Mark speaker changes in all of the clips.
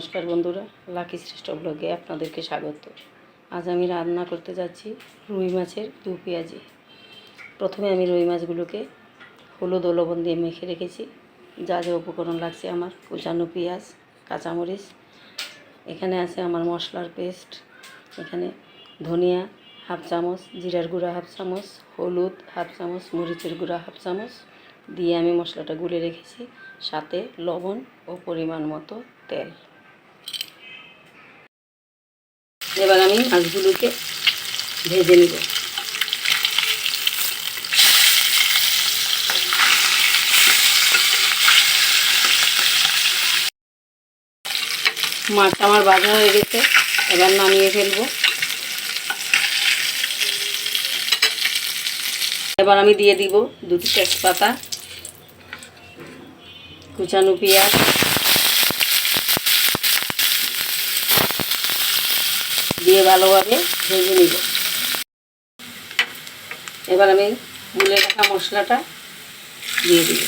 Speaker 1: নমস্কার বন্ধুরা, লাকি শ্রেষ্ঠ ব্লগে আপনাদেরকে স্বাগত। আজ আমি রান্না করতে যাচ্ছি রুই মাছের দু পেঁয়াজি। প্রথমে আমি রুই মাছগুলোকে হলুদ ও লবণ দিয়ে মেখে রেখেছি। যা যা উপকরণ লাগছে আমার, কুচানো পেঁয়াজ, কাঁচামরিচ, এখানে আছে আমার মশলার পেস্ট, এখানে ধনিয়া হাফ চামচ, জিরার গুঁড়া হাফ চামচ, হলুদ হাফ চামচ, মরিচের গুঁড়া হাফ চামচ দিয়ে আমি মশলাটা গুলে রেখেছি। সাথে লবণ ও পরিমাণ মতো তেল। এবার আমি মাছগুলোকে ভেজে নিব। মাছটা আমার ভাজা হয়ে গেছে, এবার নামিয়ে ফেলব। এবার আমি দিয়ে দিব দুটি তেজপাতা, কুচানো পেঁয়াজ দিয়ে ভালোভাবে ভেজে নিব। এবার আমি গুলে রাখা মশলাটা দিয়ে দিব।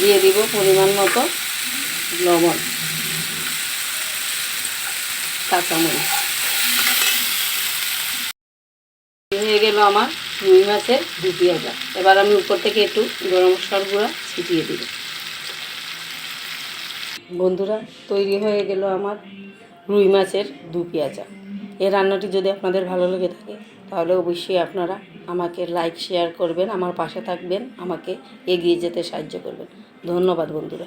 Speaker 1: দিয়ে দিব পরিমাণ মতো লবণ, কাঁচামরিচ। হয়ে গেল আমার রুই মাছের দু পেঁয়াজা এবার আমি উপর থেকে একটু গরম মশলার গুঁড়া ছিটিয়ে দিব। বন্ধুরা, তৈরি হয়ে গেল আমার রুই মাছের দু পেঁয়াজা। এই রান্নাটি যদি আপনাদের ভালো লেগে থাকে, তাহলে অবশ্যই আপনারা আমাকে লাইক, শেয়ার করবেন, আমার পাশে থাকবেন, আমাকে এগিয়ে যেতে সাহায্য করবেন। ধন্যবাদ বন্ধুরা।